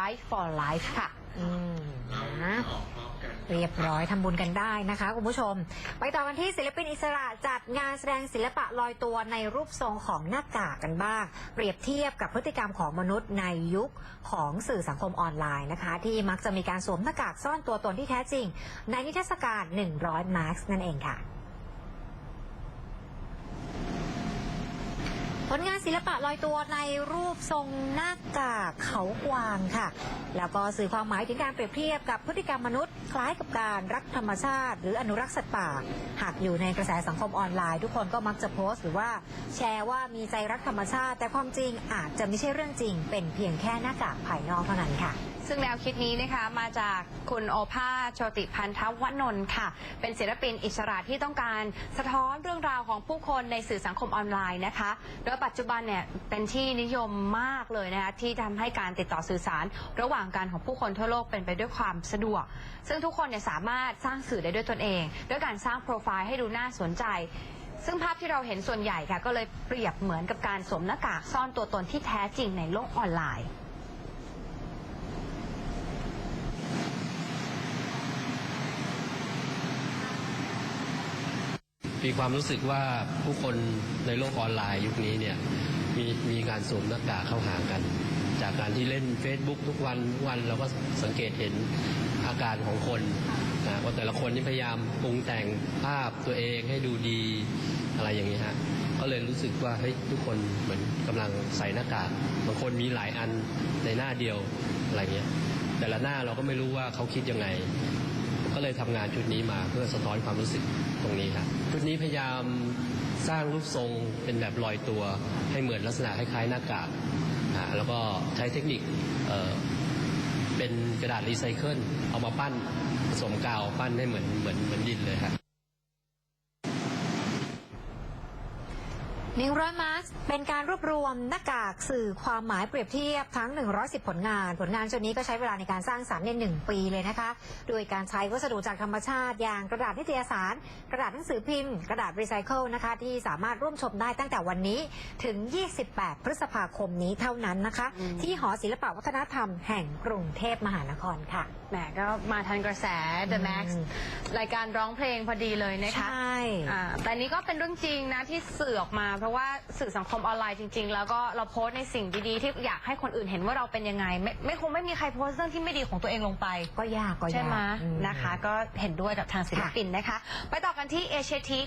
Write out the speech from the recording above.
Life for Life ค่ะ อืมนะเรียบร้อยทำบุญกันได้นะคะคุณผู้ชม ไปต่อกันที่ศิลปินอิสระจัดงานแสดงศิลปะลอยตัวในรูปทรงของหน้ากากกันบ้าง เปรียบเทียบกับพฤติกรรมของมนุษย์ในยุคของสื่อสังคมออนไลน์นะคะ ที่มักจะมีการสวมหน้ากากซ่อนตัวตนที่แท้จริง ในนิทรรศการ 100 มาร์กนั่นเองค่ะ ผลงานศิลปะลอยตัวในรูปทรงหน้ากากเขากวางค่ะ แล้วก็สื่อความหมายถึงการเปรียบเทียบกับพฤติกรรมมนุษย์คล้ายกับการรักธรรมชาติ หรืออนุรักษ์สัตว์ป่า หากอยู่ในกระแสสังคมออนไลน์ ทุกคนก็มักจะโพสต์หรือว่าแชร์ว่ามีใจรักธรรมชาติ แต่ความจริงอาจจะไม่ใช่เรื่องจริง เป็นเพียงแค่หน้ากากภายนอกเท่านั้นค่ะ ซึ่งแนวคิดนี้นะคะมาจากคุณโอภาสโชติพันธวนนท์ค่ะ เป็นศิลปินอิสระที่ต้องการสะท้อนเรื่องราวของผู้คนในสื่อสังคมออนไลน์นะคะ โดยปัจจุบันเนี่ยเป็นที่นิยมมากเลยนะคะที่ทำให้การติดต่อสื่อสาร ระหว่างกันของผู้คนทั่วโลกเป็นไปด้วยความสะดวก ซึ่งทุกคนเนี่ยสามารถสร้างสื่อได้ด้วยตนเองด้วยการสร้างโปรไฟล์ให้ดูน่าสนใจซึ่งภาพที่เราเห็นส่วนใหญ่ค่ะ ก็เลยเปรียบเหมือนกับการสวมหน้ากากซ่อนตัวตนที่แท้จริงในโลกออนไลน์ มีความรู้สึกว่าผู้คนในโลกออนไลน์ยุคนี้เนี่ยมีมีการสวมหน้ากากเข้าหากัน จากการที่เล่น Facebook ทุกวันทุกวันเราก็สังเกตเห็นอาการของคนนะว่าแต่ละคนนี่พยายามปรุงแต่งภาพตัวเองให้ดูดีอะไรอย่างนี้ฮะก็เลยรู้สึกว่าเฮ้ยทุกคนเหมือนกำลังใส่หน้ากากบางคนมีหลายอันในหน้าเดียวอะไรเงี้ยแต่ละหน้าเราก็ไม่รู้ว่าเขาคิดยังไง ก็เลยทำงานชุดนี้มาเพื่อสะท้อนความรู้สึกตรงนี้ครับชุดนี้พยายามสร้างรูปทรงเป็นแบบลอยตัวให้เหมือนลักษณะคล้ายๆหน้ากากแล้วก็ใช้เทคนิคเเป็นกระดาษรีไซเคิลเอามาปั้นผสมกาวปั้นให้เหมือนเหมือนเหมือนดินเลยครับ 100มาร์กเป็นการรวบรวมหน้ากากสื่อความหมายเปรียบเทียบทั้ง 110 ผลงาน ผลงานชุดนี้ก็ใช้เวลาในการสร้างสรรค์ในหนึ่งปีเลยนะคะ โดยการใช้วัสดุจากธรรมชาติ อย่างกระดาษนิตยสาร กระดาษหนังสือพิมพ์ กระดาษรีไซเคิลนะคะ ที่สามารถร่วมชมได้ตั้งแต่วันนี้ถึง 28 พฤษภาคมนี้เท่านั้นนะคะอืมที่หอศิลปวัฒนธรรมแห่งกรุงเทพมหานครค่ะ แหมก็มาทันกระแส The Max อืมรายการร้องเพลงพอดีเลยนะคะ ใช่ อ่าแต่นี้ก็เป็นเรื่องจริงนะที่สื่อออกมาเพราะว่าสื่อสังคมออนไลน์จริง ๆ แล้วก็เราโพสต์ในสิ่งดีๆที่อยากให้คนอื่นเห็นว่าเราเป็นยังไง ไม่ไม่คงไม่มีใครโพสต์เรื่องที่ไม่ดีของตัวเองลงไป ก็ยากก็ยากใช่ไหมอืม นะคะ ก็เห็นด้วยกับทางศิลปินนะคะ ไปต่อกันที่เอเชียที